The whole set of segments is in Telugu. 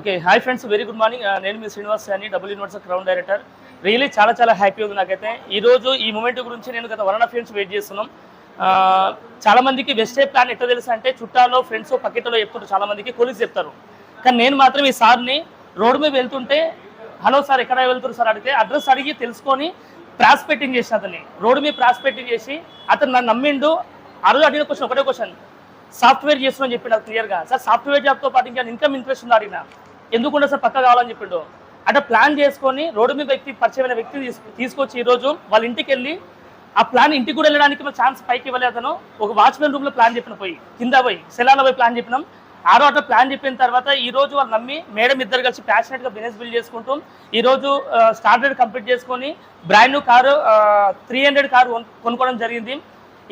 Okay hi friends very good morning నేను మీ శ్రీనివాస్ అని double universal crown director really చాలా చాలా హ్యాపీ ఉంది నాకైతే. ఈ రోజు ఈ మూమెంట్ గురించి నేను గత one and friends years wait చేస్తున్నాం. Uh, చాలామందికి వెస్టే ప్లాన్ ఎట్లా తెలుసు అంటే చుట్టాలో ఫ్రెండ్స్ పకెట్లో చెప్తుంటారు చాలామందికి మందికి చెప్తారు. కానీ నేను మాత్రం ఈ సార్ని రోడ్డు మీద వెళ్తుంటే హలో సార్ ఎక్కడ వెళ్తారు సార్? అడిగితే అడ్రస్ అడిగి తెలుసుకొని ప్రాస్పెక్టింగ్ చేసిన అతన్ని. రోడ్డు మీద ప్రాస్పెక్టింగ్ చేసి అతను నన్ను నమ్మిండు. ఆ రోజు అడిగిన క్వశ్చన్ ఒకటే క్వశ్చన్ సాఫ్ట్వేర్ చేస్తున్నా చెప్పిన క్లియర్గా సార్ సాఫ్ట్వేర్ జాబ్తో పాటు ఇంకా ఇన్కమ్ ఇంట్రెస్ట్ ఉంది? అడిగిన. ఎందుకుండా సార్ పక్క కావాలని చెప్పిండు. అంటే ప్లాన్ చేసుకొని రోడ్డు మీద వ్యక్తి పరిచయమైన వ్యక్తి తీసుకొచ్చి ఈరోజు వాళ్ళ ఇంటికి వెళ్ళి ఆ ప్లాన్ ఇంటికి కూడా వెళ్ళడానికి మన ఛాన్స్ పైకి ఇవ్వలేదను అతను. ఒక వాచ్మెన్ రూమ్లో ప్లాన్ చెప్పిన పోయి కింద పోయి సెలాలో పోయి ప్లాన్ చెప్పినాం. ఆరో అట్లా ప్లాన్ చెప్పిన తర్వాత ఈ రోజు వాళ్ళు నమ్మి మేడం ఇద్దరు కలిసి ప్యాషనెట్గా బిజినెస్ బిల్డ్ చేసుకుంటూ ఈ రోజు స్టార్టెడ్ కంప్లీట్ చేసుకొని brand new car three hundred car కొనుక్కోవడం జరిగింది.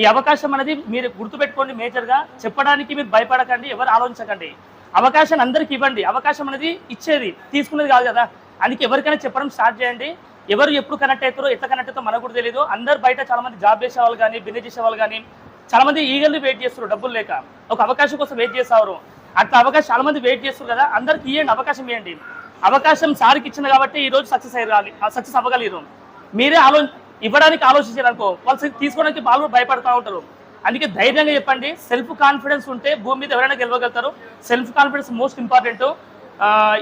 ఈ అవకాశం అనేది మీరు గుర్తుపెట్టుకోండి మేజర్గా చెప్పడానికి మీరు భయపడకండి ఎవరు ఆలోచించకండి. అవకాశాన్ని అందరికి ఇవ్వండి. అవకాశం అనేది ఇచ్చేది తీసుకునేది కాదు కదా. అందుకే ఎవరికైనా చెప్పడం స్టార్ట్ చేయండి. ఎవరు ఎప్పుడు కనెక్ట్ అవుతారో ఎట్లా కనెక్ట్ అవుతారో మనకు కూడా తెలియదు అందరు బయట చాలా మంది జాబ్ చేసేవాళ్ళు కానీ బిజినెస్ చేసే వాళ్ళు కానీ చాలా మంది ఈగల్ని వెయిట్ చేస్తారు డబ్బులు లేక. ఒక అవకాశం కోసం వెయిట్ చేసేవారు. అట్లా అవకాశం చాలా మంది వెయిట్ చేస్తారు కదా. అందరికి ఇవ్వండి అవకాశం ఇవ్వండి అవకాశం సార్కి ఇచ్చింది కాబట్టి ఈ రోజు సక్సెస్ అయ్యాలి సక్సెస్ అవ్వగలిగారు. మీరే ఆలో ఇవ్వడానికి ఆలోచించారు అనుకో వాళ్ళు తీసుకోవడానికి వాళ్ళు భయపడతా ఉంటారు. అందుకే ధైర్యంగా చెప్పండి. సెల్ఫ్ కాన్ఫిడెన్స్ ఉంటే భూమి మీద ఎవరైనా గెలవగలుగుతారు. Self confidence most important.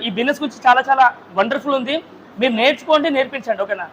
ఈ బిజినెస్ గురించి చాలా చాలా వండర్ఫుల్ ఉంది. మీరు నేర్చుకోండి నేర్పించండి ఓకేనా?